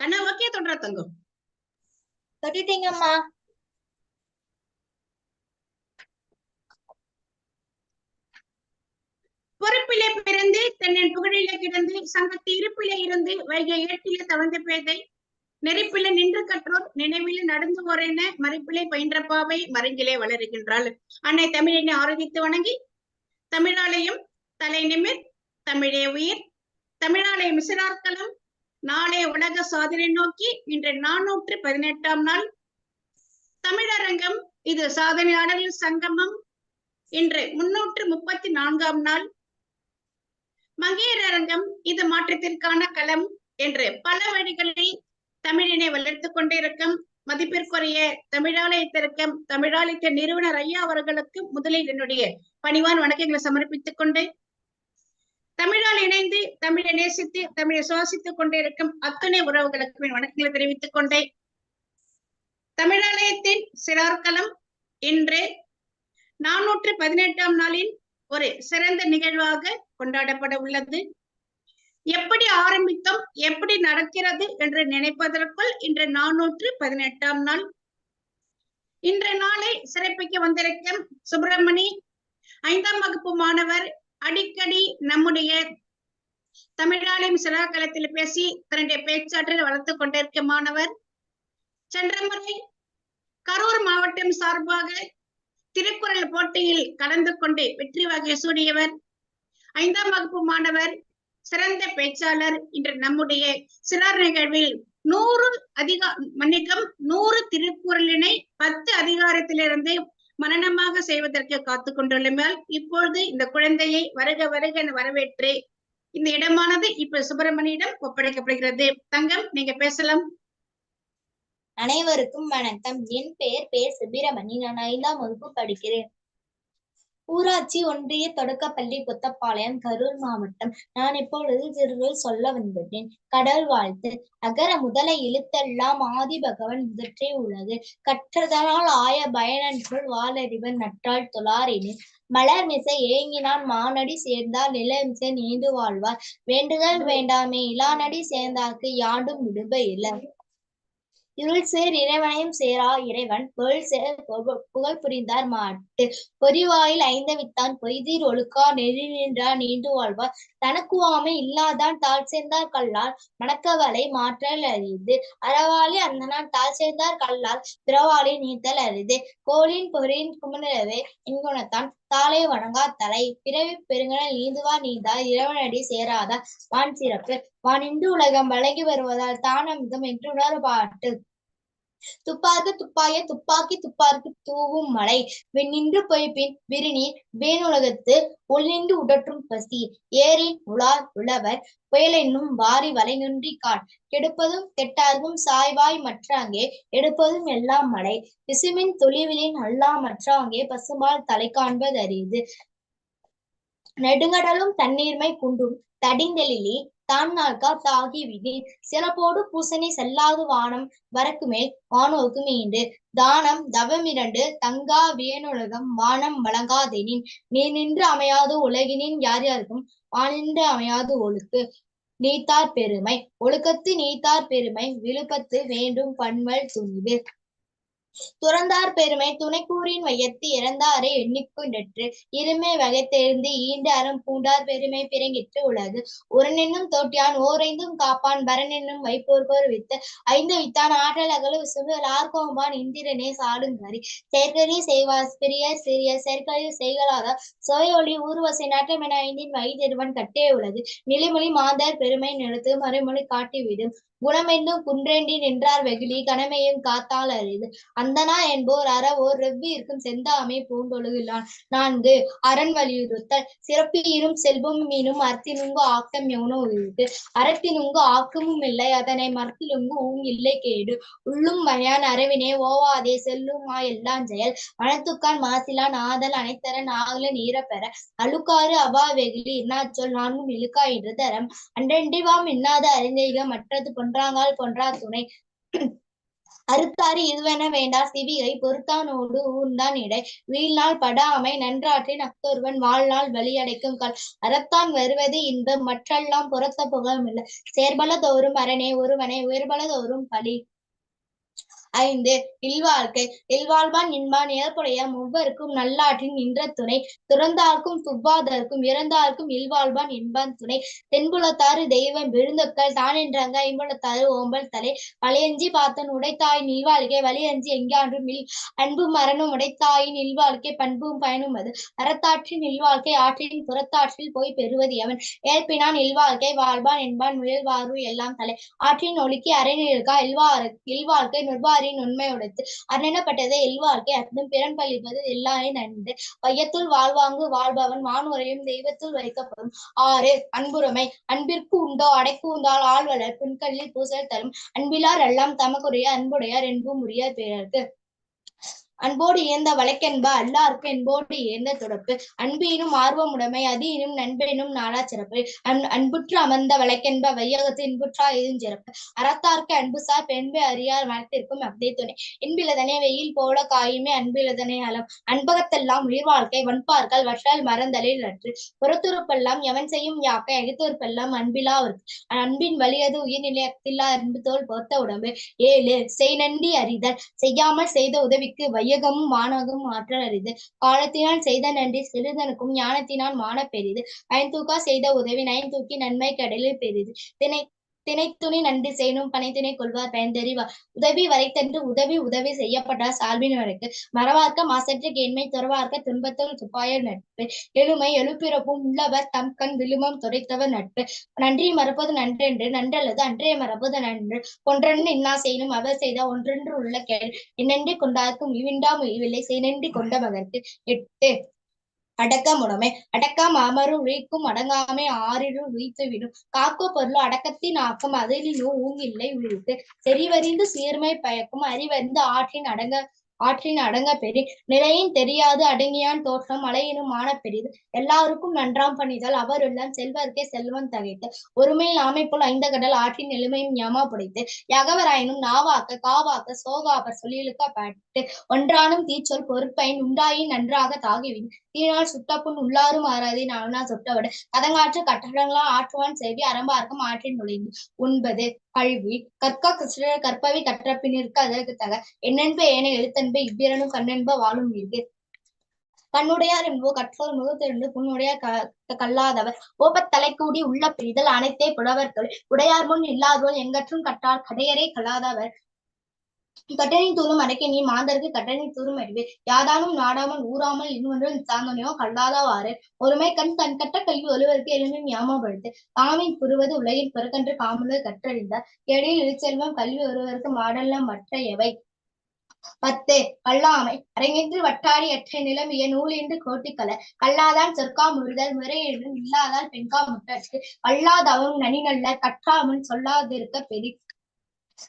கண்ணா okay தொடுறா தங்கம் தொட்டுட்டீங்கம்மா. பொறுப்பிலே பிறந்து தன்னின் புகழிலே கிடந்து சங்கத்து இருப்பிலே இருந்து வைகை ஏட்டிலே தவழ்ந்த பேதை நெருப்பிலே நின்று கற்றோர் நினைவிலே நடந்து ஓரென மறைப்பிலே பயின்ற பாவை மருங்கிலே வளருகின்றாள். அன்னை தமிழினை ஆராதித்து வணங்கி தமிழாலயம் தலை நிமிர் தமிழே உயிர் தமிழாலயம் மிசிறார்களம் நாளை உலக சாதனை நோக்கி இன்று நானூற்று பதினெட்டாம் நாள். தமிழரங்கம் இது சாதனையாளர்கள் சங்கமம். இன்று முன்னூற்று முப்பத்தி நான்காம் நாள். மங்கையர் அரங்கம் இது மாற்றத்திற்கான களம் என்று பல வழிகளில் தமிழினை வளர்த்து கொண்டிருக்கும் மதிப்பிற்குரிய தமிழாலயத்திற்கும் தமிழாலயத்தின் நிறுவனர் ஐயா அவர்களுக்கு முதலில் என்னுடைய பணிவான் வணக்கங்களை சமர்ப்பித்துக் கொண்டு தமிழால் இணைந்து தமிழை நேசித்து தமிழை சுவாசித்துக் கொண்டிருக்கும் அத்தனை உறவுகளுக்கு வணக்கங்களை தெரிவித்துக் கொண்டே தமிழாலயத்தின் சிறார்களம் இன்று நானூற்று பதினெட்டாம் நாளின் ஒரு சிறந்த நிகழ்வாக கொண்டாடப்பட உள்ளது. எப்படி ஆரம்பித்தோம் எப்படி நடக்கிறது என்று நினைப்பதற்குள் இன்று நானூற்று பதினெட்டாம் நாள். இன்ற நாளை சிறப்பிக்க வந்திருக்கும் சுப்பிரமணி ஐந்தாம் வகுப்பு மாணவர் அடிக்கடி நம்முடைய தமிழாலயம் சிலாக்களத்தில் பேசி தன்னுடைய பேச்சாற்றலை வளர்த்து கொண்டிருக்க மாணவர் சென்ற முறை கரூர் மாவட்டம் சார்பாக திருக்குறள் போட்டியில் கலந்து கொண்டு வெற்றி வகை சூடியவர். ஐந்தாம் வகுப்பு மாணவர் சிறந்த பேச்சாளர் இன்று நம்முடைய சிறார் நிகழ்வில் நூறு அதிகா மன்னிக்கம் நூறு திருக்குறளினை பத்து அதிகாரத்திலிருந்து மனநமாக செய்வதற்கு காத்து கொண்டுள்ளமையால் இப்பொழுது இந்த குழந்தையை வருக வருக என வரவேற்று. இந்த இடமானது இப்ப சுப்பிரமணியிடம் ஒப்படைக்கப்படுகிறது. தங்கம் நீங்க பேசலாம். அனைவருக்கும் வணக்கம். என் பெயர் பேர் சுப்பிரமணி. நான் ஐந்தாம் வகுப்பு படிக்கிறேன். ஊராட்சி ஒன்றிய தொடக்கப்பள்ளி புத்தப்பாளையம் கரூர் மாவட்டம். நான் இப்பொழுது சிறுவில் சொல்ல வந்துள்ளேன். கடவுள் வாழ்த்து. அகர முதல இழுத்தெல்லாம் ஆதி பகவன் முதற்றே உள்ளது. கற்றதனால் ஆய பயனன்றுள் வாழறிவன் நற்றாள் தொழாரினின் மலர் மிசை ஏங்கினான் மானடி சேர்ந்தால் நிலமிசை நீண்டு வாழ்வார். வேண்டுதல் வேண்டாமே இளானடி சேர்ந்தாக்கு யாண்டும் விடுப இல்லை இருள் சேர் இறைவனையும் சேரா இறைவன். பொருள் சேர் புகழ் புகழ் புரிந்தார் மாட்டு. பொறிவாயில் ஐந்தவித்தான். பொய்தீர் ஒழுக்கா நெறி நின்றா நீண்டு வாழ்வார். தனக்குவாமை இல்லாதான் தாழ் சேர்ந்தார் கல்லால் மணக்கவலை மாற்றல் அறிது அறவாளி அந்தனான் தாழ் சேர்ந்தார் கல்லால் பிறவாளி நீத்தல் அரிது. கோலின் பொறியின் குமரவே இன்குணத்தான் தாளை வணங்கா தலை. பிறவி பெருங்கடல் நீந்துவா நீந்தா இறைவனடி சேராதா. வான் சிறப்பு. வானின்று உலகம் வழங்கி வருவதால் தானமிதம் என்று உணர்பாட்டு. துப்பார்க்கு துப்பாய துப்பாக்கி துப்பார்க்கு தூவும் மழை. வெண்ணின்று பொய்ப்பின் விரிநீர் வேணுலகத்து உள்நின்று உடற்றும் பசி. ஏரின் உலார் உழவர் புயலென்னும் வாரி வலைநொன்றி காட். கெடுப்பதும் கெட்டார்க்கும் சாய்வாய் மற்றாங்கே எடுப்பதும் எல்லாம் மழை. பிசுமின் தொழிவிலின் அல்லா மற்றாங்கே பசுமால் தலை காண்பது அறியுது நெடுங்கடலும் தண்ணீர்மை குண்டும் தடிந்தெழிலி தான் நாள்கா தாகி விதி. சிறப்போடு பூசணி செல்லாது வானம் வரக்கு மேல் வானோக்கு மீண்டு. தானம் தவமிரண்டு தங்கா வேணுலகம் வானம் வழங்காதெனின். நீ நின்று அமையாது உலகினின் யார் யாருக்கும்? வானின்று அமையாது ஒழுக்கு. நீத்தார் பெருமை. ஒழுக்கத்து நீத்தார் பெருமை. விழுப்பத்து வேண்டும் பண்மல் துணிவு. துறந்தார் பெருமை துணைக்கூறின் வையத்து இறந்தாரை எண்ணிக்கொண்டற்று இருமை வகை தெரிந்து ஈண்டு அறம் பூண்டார் பெருமை பிறங்கிற்று உலகு. உரனென்னும் தோட்டியான் ஓரைந்தும் காப்பான் பரனென்னும் வைப்போர்கோர் வித்து. ஐந்து வித்தான் ஆற்றல் அகல விசும்பல் ஆர்கோம்பான் இந்திரனே சாடுங்கரி செயற்கரி செய்வா பிரிய சிறிய செயற்கரி செய்கலாத சுவையொளி ஊர்வசை நாட்டம் என ஐந்தின் வகைதெருவன் கட்டே உலகு. நிலைமொழி மாந்தர் பெருமை நிறுத்து மறுமொழி காட்டிவிடும். குணமென்னும் குன்றேண்டி நின்றார் வெகுளி கணமையும் காத்தால் அரிது. அந்தனா என்போர் அறவோர் ரெவ்வி இருக்கும் செந்தாமை பூண்டொழுகிலான். நான்கு அரண் வலியுறுத்தல். சிறப்பீரும் செல்வம் மீனும் ஆக்கம் எவனோ இருக்கு அறத்தினுங்கு ஆக்கமும் இல்லை அதனை மரத்திலுங்கு ஊங் இல்லை கேடு. உள்ளும் மயான் அரவினே ஓவாதே செல்லுமா எல்லாம் செயல். மனத்துக்கான் மாசிலான் ஆதல் அனைத்தரன் ஆகல நீர பெற அழுக்காறு அபா வெகுளி இன்னாச்சொல் நான்கும் இழுக்கா என்று தரம். அன்றென்றிவாம் இன்னாத அறிந்தெய்க மற்றது கொன்றாங்கால் கொன்றா துணை. அறுத்தாறு இதுவென வேண்டா சிவிகை பொறுத்தானோடு ஊர்ந்தான் இடை. வீழ்நாள் படாமை நன்றாற்றின் அக்தொருவன் வாழ்நாள் வழியடைக்கும் கால். அறத்தான் வருவது இன்பம் மற்றெல்லாம் புறத்த இல்லை. சேர்பல தோறும் அரணே ஒருவனை உயர்பல தோறும் பலி. ஐந்து. இல்வாழ்க்கை. இல்வாழ்வான் இன்பான் ஏற்புடைய மூவருக்கும் நல்லாற்றின் நின்ற துணை. துறந்தார்க்கும் துவ்வாதர்க்கும் இறந்தார்க்கும் இல்வாழ்வான் இன்பான் துணை. தென்புலத்தாறு தெய்வம் விழுந்தொக்கல் தானின்றாங்க ஐம்புலத்தாறு ஓம்பல் தலை. வளையஞ்சி பார்த்தன் உடைத்தாயின் இல்வாழ்க்கை வலியஞ்சி எங்கான்றும் இல் அன்பும் மரணம் உடைத்தாயின் இல்வாழ்க்கை பண்பும் பயனும் அது. அறத்தாற்றின் இல்வாழ்க்கை ஆற்றின் புறத்தாற்றில் போய் பெறுவது எவன்? ஏற்பினான் இல்வாழ்க்கை. வாழ்வான் என்பான் முயல்வாரு எல்லாம் தலை. ஆற்றின் ஒழுக்கி அரை நிற்கா இல்வாறு இல்வாழ்க்கை நிர்வாக எல்லாரின் உண்மை உடைத்து அரணப்பட்டதை இல்வாழ்க்கை அத்தும் பிறன் பழிப்பது எல்லாரை நன்று வையத்துள் வாழ்வாங்கு வாழ்பவன் வானுரையும் தெய்வத்துள் வைக்கப்படும் ஆறு. அன்புடைமை அன்பிற்கு உண்டோ? அடைக்கு உண்டால் ஆழ்வலர் பின்கல்லில் பூசல் தரும். அன்பிலார் எல்லாம் தமக்குரிய அன்புடையார் என்பும் உரிய பிறர்க்கு. அன்போடு இயந்த வழக்கென்ப அல்லாருக்கு என்போடு இயந்த துடப்பு அன்பீனும் ஆர்வமுடைமை அதீனும் நண்பெனும் நாளா சிறப்பு. அன் அன்புற்று அமர்ந்த வழக்கென்ப வையகத்து இன்புற்றா எதும் சிறப்பு. அறத்தார்க்கு அன்புசார் பெண்பு அறியார் மனத்திற்கும் அப்படி துணை. இன்பிலதனே வெயில் போல காயுமே அன்பிலதனே அலம். அன்பகத்தெல்லாம் உயிர் வாழ்க்கை வன்பார்கள் வற்றால் மறந்தலில் அற்று புறத்துறுப்பெல்லாம் எவன் செய்யும் யாக்கை அகித்துறுப்பெல்லாம் அன்பிலாவர்க்கு அன்பின் வலியது உயிர்நிலையத்தில்லா அன்பு தோல் பொத்த உடம்பு. ஏழு செய் நன்றி அறிதல். செய்யாமல் செய்த உதவிக்கு வை வையகமும் மானகமும் ஆற்றல் அறிது காலத்தினால் செய்த நன்றி சிறிதனுக்கும் ஞானத்தினால் மான பெரிது. ஐந்தூக்கா செய்த உதவி நயன்தூக்கி நன்மை கடலில் பெரிது. தினை திணைத்துணி நன்றி செய்யணும் பனைத்திணை கொள்வார் பயன்தெறிவார் உதவி வரைத்தன்று உதவி உதவி செய்யப்பட்டார் சால்பின் மறவார்க்க மாசற்ற கேண்மை துறவார்க்க துன்பத்தில் துப்பாய நட்பு. எழுமை எழுப்பிறப்பும் உள்ளவர் தம் கண் விழுமம் துடைத்தவர் நட்பு. நன்றி மறப்பது நன்றென்று நன்றல்லது அன்றே மறப்பது நன்று. ஒன்றென்று இன்னா செய்யணும் அவர் செய்த ஒன்றென்று உள்ள கேள். என்னென்று கொண்டார்க்கும் இவிண்டா இவில்லை செய்நன்றி கொண்ட மகற்கு. எட்டு. அடக்கமுடைமை. அடக்கம் அமரு உழைக்கும் அடங்காமை ஆறிலும் உயித்துவிடும் விடும். காக்க பொருள் அடக்கத்தின் ஆக்கம் அதிலும் ஊங்கில்லை உழித்து செறிவறிந்து சீர்மை பயக்கும் அறிவறிந்து ஆற்றின் அடங்க ஆற்றின் அடங்க பெரி நிலையின் தெரியாது அடங்கியான் தோற்றம் மலையினும் ஆன பெரிது. எல்லாருக்கும் நன்றாம் பணிதல் அவர் எல்லாம் செல்வர்க்கே செல்வம் தகைத்து ஒருமையில் ஆமை போல் ஐந்த கடல் ஆற்றின் எளிமையும் ஞாமா புடைத்து. யகவராயினும் நாவாக்க காவாக்க சோகாபர் சொல்லிழுக்க பட்டு. ஒன்றானும் தீச்சொல் பொறுப்பையின் உண்டாயின் நன்றாக தாகிவின். தீனால் சுட்டப்புண் உள்ளாரும் ஆறாதே நானா சுட்டவிட. கதங்காற்று கட்டடங்களால் ஆற்றுவான் செவி அரம்பார்க்கும் ஆற்றின் நுழைந்து. உண்பது. கல்வி கற்க கிருஷ்ண கற்பவி கற்றப்பினிற்கு அதற்கு தக என்னென்ப ஏனை எழுத்தன்ப இவ்விரனும் கண்ணென்ப வாழும் இது கண்ணுடையார் என்போ கற்றோர் முகத்திருந்து புண்ணுடைய க கல்லாதவர். ஓப்பத்தலை கூடி உள்ள பிரிதல் அனைத்தே புலவர்கள். உடையார் முன் இல்லாதோர் எங்கற்றும் கற்றார் கடையரே கல்லாதவர். கட்டணி தூரும் அடக்கி நீ மாந்தருக்கு கட்டணி தூரும் அறிவு யாதானும் நாடாமல் ஊறாமல் இன்னொன்றும் சாந்தனையோ கல்லாதவாறு ஒருமை கண் தன் கட்ட கல்வி ஒருவருக்கு எளிமையும் ஞாபகப்படுத்து. காமின் புரிவது உலகில் பிறக்கன்று காமலர் கற்றறிந்தார் எடையில் இழிச்செல்வம் கல்வி ஒருவருக்கு மாடல்ல மற்ற எவை? பத்து கல்லாமை. அரங்கென்று வட்டாடி அற்றை நிலமிய நூல் என்று கோட்டிக்கல கல்லாதான் சொற்கா முறுதல் முறை என்றும் இல்லாதால் பெண்கா முட்டற்கு கல்லாதவன் நனி நல்ல கற்றாமுன் சொல்லாதிருக்க பெரிய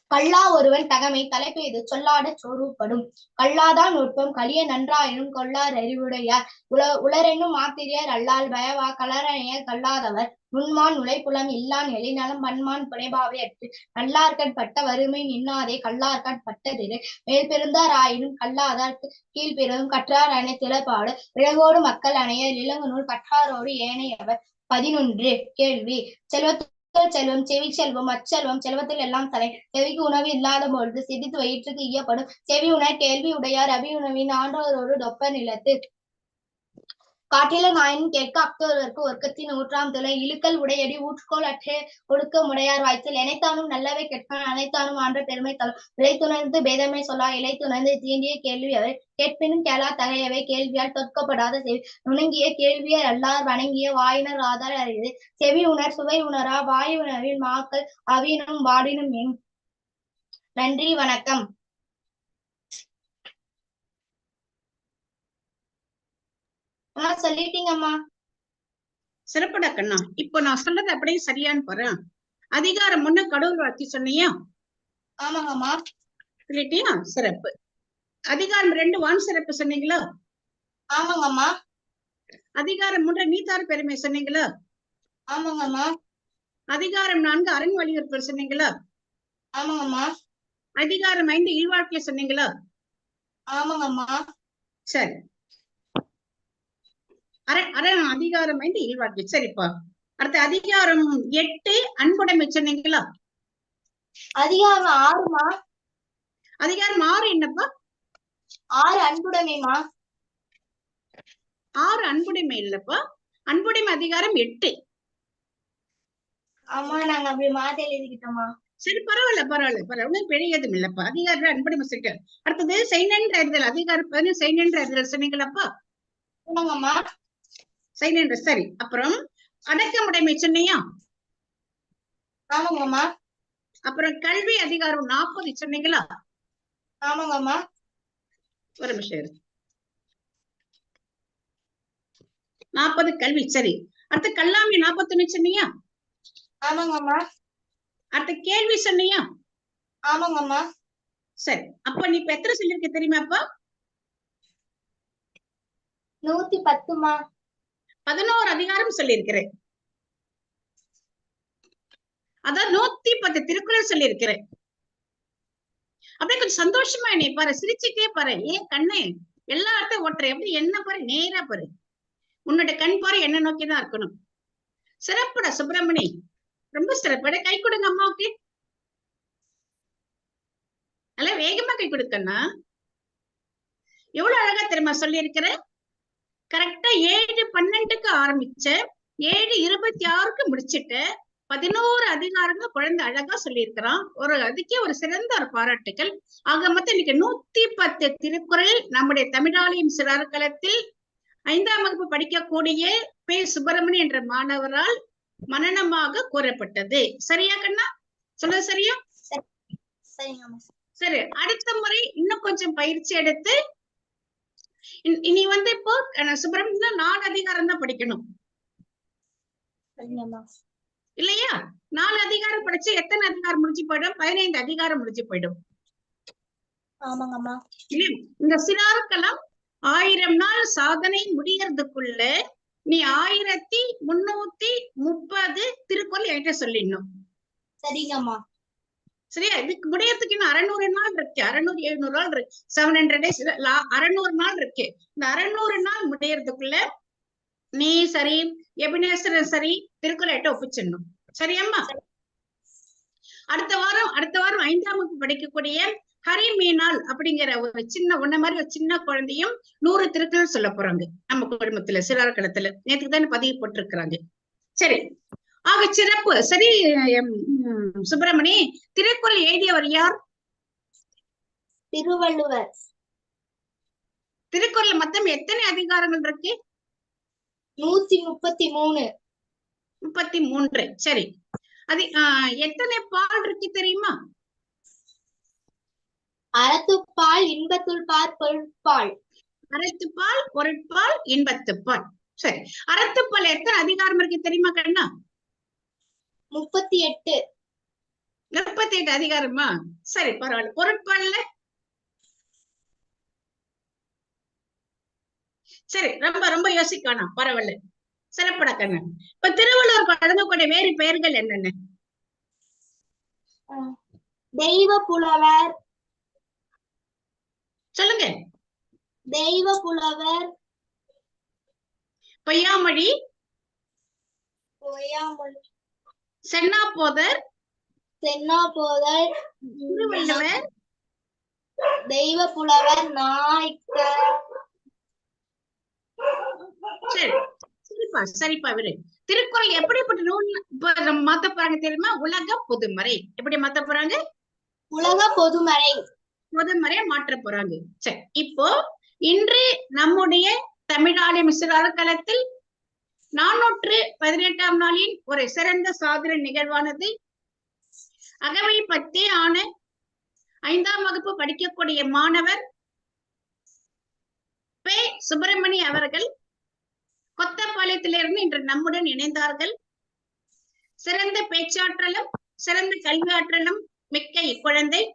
கல்லா ஒருவன் தகமை தலைப்பெய்து சொல்லாடச் சோர்வுபடும் கல்லாதான் நுட்பம் கலிய நன்றாயினும் கொள்ளார் அறிவுடையார். உல உலரென்னும் ஆத்திரியர் அல்லால் பயவா கலரணையர் கல்லாதவர். நுண்மான் உழைப்புலம் இல்லான் எழிநலம் பன்மான் புனைபாவை அற்று. நல்லார்கட் பட்ட வறுமை நின்னாதே கல்லார்கட் பட்டதிரு. மேல் பெருந்தார் ஆயினும் கல்லாதார்க்கு கீழ் பெரும் கற்றார் அணை திறப்பாடு இழகோடு மக்கள் அணையர் இளங்கு நூல் கற்றாரோடு ஏனையவர். பதினொன்று கேள்வி. செல்வத்து செல்வம் செவி செல்வம் அச்செல்வம் செல்வத்தில் எல்லாம் தலை. செவிக்கு உணவு இல்லாத பொழுது சிரித்து வயிற்றுக்கு ஈயப்படும். செவி உணர் கேள்வி உடையார். அபி உணவின் ஆண்டோரோடு டொப்ப நிலத்து. காட்டில நாயன் கேட்க அக்தோருக்கு ஒர்க்கத்தின் நூற்றாம் துளை இழுக்கல் உடையடி ஊற்றுக்கோள் அற்றே ஒடுக்க முடையார் வாய்ச்சல். எனைத்தானும் நல்லவை கேட்பான் அனைத்தானும் ஆன்ற பெருமை தரும் இலைத்துணர்ந்து பேதமை சொல்லா இலைத்துணர்ந்து தீண்டிய கேள்வி அவை. கேட்பினும் கேளா தகையவை கேள்வியால் தொற்கப்படாத செவி. நுணங்கிய கேள்வியர் அல்லார் வணங்கிய வாயினர் ஆதார் அறிது செவி உணர் சுவை உணரா வாயு உணர்வின் மாக்கள் அவினும் வாடினும் என். நன்றி வணக்கம். அம்மா சொல்லிட்டீங்கம்மா. சிறப்புடா கண்ணா. இப்போ நான் சொல்றது அப்படியே சரியான்னு போறேன் அதிகாரம் முன்ன கடவுள் வாழ்த்தி சொன்னியா? ஆமாங்கம்மா. சொல்லிட்டியா? சிறப்பு. அதிகாரம் ரெண்டு வான் சிறப்பு சொன்னீங்களா? ஆமாங்கம்மா. அதிகாரம் மூன்று நீத்தார் பெருமை சொன்னீங்களா? ஆமாங்கம்மா. அதிகாரம் நான்கு அரண் வலியுறுத்தல் சொன்னீங்களா? ஆமாங்கம்மா. அதிகாரம் ஐந்து இல்வாழ்க்கை சொன்னீங்களா? ஆமாங்கம்மா. சரி. அரை அரை அதிகாரம் ஐந்து இல்வாழ்க்கை. சரிப்பா. அடுத்த அதிகாரம் எட்டு அன்புடைமை சொன்னீங்களா? அதிகாரம் ஆறுமா? அதிகாரம் ஆறு என்னப்பா? ஆறு அன்புடைமைமா? ஆறு அன்புடைமை இல்லப்பா. அன்புடைமை அதிகாரம் எட்டு. ஆமா நாங்க அப்படி மாத்தி எழுதிக்கிட்டோமா? சரி பரவாயில்ல பரவாயில்ல பரவாயில்ல. ஒண்ணும் பெரிய எதுவும் இல்லப்பா. அதிகாரம் அன்புடைமை சொல்லிட்டு அடுத்தது சைனன்ற அறிதல். அதிகாரம் பதினஞ்சு சைனன்ற அறிதல் சொன்னீங்களாப்பா? சைனன்ற சரி. அப்புறம் அடக்கமுடைமை சொன்னியா? ஆமாங்கம்மா அப்புறம் கல்வி அதிகாரம் நாற்பது சொன்னீங்களா ஆமாங்கம்மா ஒரு நிமிஷம் நாற்பது கல்வி சரி. அடுத்து கல்லாமி நாற்பத்தொன்னு சொன்னியா? ஆமாங்கம்மா அடுத்த கேள்வி சொன்னியா? ஆமாங்கம்மா சரி. அப்ப நீ இப்ப எத்தனை சொல்லிருக்க தெரியுமாப்பா நூத்தி பத்துமா? பதினோரு அதிகாரம் சொல்லியிருக்கிறேன். அதான் நூத்தி பத்து திருக்குறள் சொல்லியிருக்கிறேன். அப்படியே கொஞ்சம் சந்தோஷமா என்னை பாரு சிரிச்சுட்டே பாரு. ஏன் கண்ணு எல்லா இடத்தையும் ஓட்டுற எப்படி என்ன பாரு? நேரா பாரு. உன்னோட கண் பாரு என்ன நோக்கிதான் இருக்கணும். சிறப்புடா சுப்பிரமணி. ரொம்ப சிறப்புட கை கொடுங்க அம்மாவுக்கு. நல்லா வேகமா கை கொடுக்கண்ணா. எவ்வளவு அழகா தெரியுமா சொல்லியிருக்கிறேன்? கரெக்டா ஏழு பன்னெண்டுக்கு ஆரம்பிச்ச ஏழு இருபத்தி ஆறுக்கு முடிச்சிட்டு பதினோரு அதிகாரங்கள் குழந்தை அழகா சொல்லியிருக்கிறான். ஒரு அதுக்கே ஒரு சிறந்த ஒரு பாராட்டுகள் ஆக மொத்தம் இன்னைக்கு நூத்தி பத்து திருக்குறள் நம்முடைய தமிழாலயம் சிறார்களத்தில் ஐந்தாம் வகுப்பு படிக்கக்கூடிய பே. சுப்பிரமணி என்ற மாணவரால் மனனமாக கூறப்பட்டது. சரியா கண்ணா? சொல்ல சரியா? சரி அடுத்த முறை இன்னும் கொஞ்சம் பயிற்சி எடுத்து இனி- வந்து இப்போ அஹ், சுப்பிரமணியம் நாலு அதிகாரம் தான் படிக்கணும். இல்லையா? நாலு அதிகாரம் படிச்சு எத்தனை அதிகாரம் முடிஞ்சு போயிடும்? பதினைந்து அதிகாரம் முடிஞ்சு போயிடும்? இந்த சிறாருக்கெல்லாம் ஆயிரம் நாள் சாதனை முடியறதுக்குள்ள நீ ஆயிரத்தி முன்னூத்தி முப்பது திருக்குறள் என்கிட்ட சொல்லிடணும். சரிங்கம்மா. சரியா? இதுக்கு முடியறதுக்கு இன்னும் அறநூறு நாள் இருக்கு. அறநூறு எழுநூறு நாள் இருக்கு. செவன் ஹண்ட்ரட் டேஸ் அறநூறு நாள் இருக்கு. இந்த அறநூறு நாள் முடியறதுக்குள்ள நீ சரி எபினேஸ்வரன் சரி திருக்குறள்கிட்ட ஒப்பிச்சிடணும். சரியாம்மா? அடுத்த வாரம் அடுத்த வாரம் ஐந்தாம் வகுப்பு படிக்கக்கூடிய ஹரி மீனால் அப்படிங்கிற ஒரு சின்ன உன்ன மாதிரி ஒரு சின்ன குழந்தையும் நூறு திருக்குறள் சொல்ல போறாங்க. நம்ம குடும்பத்துல சிறார் களத்துல. நேற்றுக்கு தானே பதிவு போட்டிருக்கிறாங்க. சரி. ஆக சிறப்பு. சரி சுப்பிரமணி திருக்குறள் எழுதியவர் யார்? திருவள்ளுவர். திருக்குறள் மொத்தம் எத்தனை அதிகாரங்கள் இருக்கு? நூத்தி முப்பத்தி மூணு. முப்பத்தி மூன்று. சரி. அது எத்தனை பால் இருக்கு தெரியுமா? அறத்துப்பால் இன்பத்துள் பார் பொருட்பால். அறத்துப்பால் பொருட்பால் இன்பத்துப்பால். சரி. அறத்துப்பால் எத்தனை அதிகாரம் இருக்கு தெரியுமா கண்ணா? முப்பத்தி எட்டு முப்பத்தி எட்டு அதிகாரமா? சரி பரவாயில்ல. பொருட்பால்ல? சரி ரொம்ப ரொம்ப யோசிக்க வேணாம் பரவாயில்ல. சிறப்பட கண்ணன் இப்ப திருவள்ளுவர் வழங்கக்கூடிய வேறு பெயர்கள் என்னென்ன? தெய்வ புலவர். சொல்லுங்க. தெய்வ புலவர். பொய்யாமொழி? பொய்யாமொழி. சென்னாபோதர் சென்னாபோதர் திருவள்ளுவர் தெய்வ புலவர் நாய்க்கர். சரி சரிப்பா சரிப்பா விரு திருக்குறள் எப்படிப்பட்ட நூல் இப்ப மாத்த போறாங்க தெரியுமா? உலக பொதுமறை. எப்படி மாத்த போறாங்க? உலக பொதுமறை. பொதுமறையா மாற்ற போறாங்க. சரி இப்போ இன்று நம்முடைய தமிழாலய மிஸ்ரார் களத்தில் நானூற்று பதினெட்டாம் நாளின் ஒரு சிறந்த சாதனை நிகழ்வானது. அகவை பத்தே ஆன ஐந்தாம் வகுப்பு படிக்கக்கூடிய மாணவர் பே சுப்பிரமணி அவர்கள் கொத்தப்பாளையத்திலிருந்து இன்று நம்முடன் இணைந்தார்கள். சிறந்த பேச்சாற்றலும் சிறந்த கல்வியாற்றலும் மிக்க இக்குழந்தை.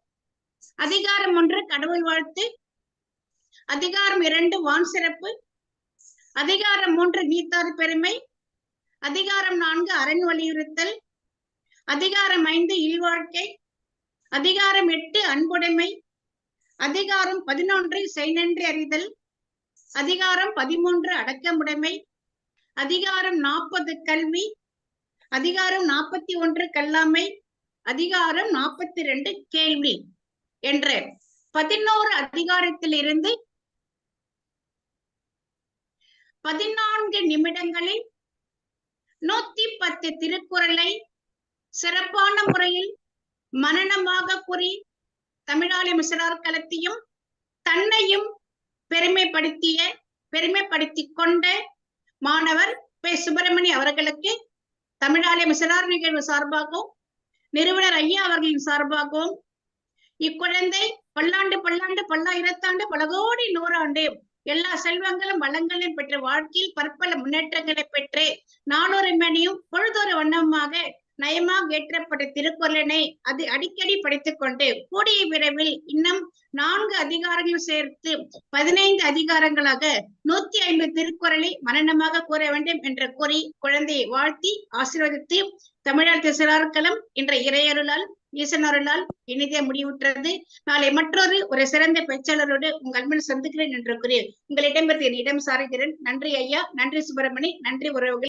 அதிகாரம் ஒன்று கடவுள் வாழ்த்து. அதிகாரம் இரண்டு வான் சிறப்பு. அதிகாரம் மூன்று நீத்தார் பெருமை. அதிகாரம் நான்கு அரண் வலியுறுத்தல். அதிகாரம் ஐந்து இல்வாழ்க்கை. அதிகாரம் எட்டு அன்புடைமை. அதிகாரம் பதினொன்று செய்நன்றி அறிதல். அதிகாரம் பதிமூன்று அடக்கமுடைமை. அதிகாரம் நாற்பது கல்வி. அதிகாரம் நாற்பத்தி ஒன்று கல்லாமை. அதிகாரம் நாற்பத்தி ரெண்டு கேள்வி. என்ற பதினோரு அதிகாரத்திலிருந்து பதினான்கு நிமிடங்களில் நூத்தி பத்து திருக்குறளை சிறப்பான முறையில் மனநமாக கூறி தமிழாளி மிசிறார் களத்தையும் தன்னையும் பெருமைப்படுத்திய பெருமைப்படுத்திக் கொண்ட மாணவர் பே. சுப்பிரமணி அவர்களுக்கு தமிழாலய மிசிறார் நிகழ்வு சார்பாகவும் நிறுவனர் ஐயா அவர்களின் சார்பாகவும் இக்குழந்தை பல்லாண்டு பல்லாண்டு பல்லாயிரத்தாண்டு பல கோடி நூறாண்டு எல்லா செல்வங்களும் வளங்களையும் பெற்று வாழ்க்கையில் பற்பல முன்னேற்றங்களை பெற்று நானூறு மணியும் பொழுதொரு வண்ணமாக நயமாக ஏற்றப்பட்ட திருக்குறளினை அது அடிக்கடி படித்துக் கொண்டு கூடிய விரைவில் இன்னும் நான்கு அதிகாரங்கள் சேர்த்து பதினைந்து அதிகாரங்களாக நூத்தி ஐம்பது திருக்குறளை மரணமாக கூற வேண்டும் என்று கூறி குழந்தையை வாழ்த்தி ஆசீர்வதித்து தமிழர் திசையார்களம் என்ற இறையருளால் ஈசனருளால் இனிதே முடிவுற்றது. நாளை மற்றொரு ஒரு சிறந்த பேச்சாளரோடு உங்கள் அன்பில் சந்திக்கிறேன் என்று கூறி உங்களிடமிருந்து இடம் சாருகிறேன். நன்றி ஐயா நன்றி சுப்பிரமணி நன்றி உறவுகள்.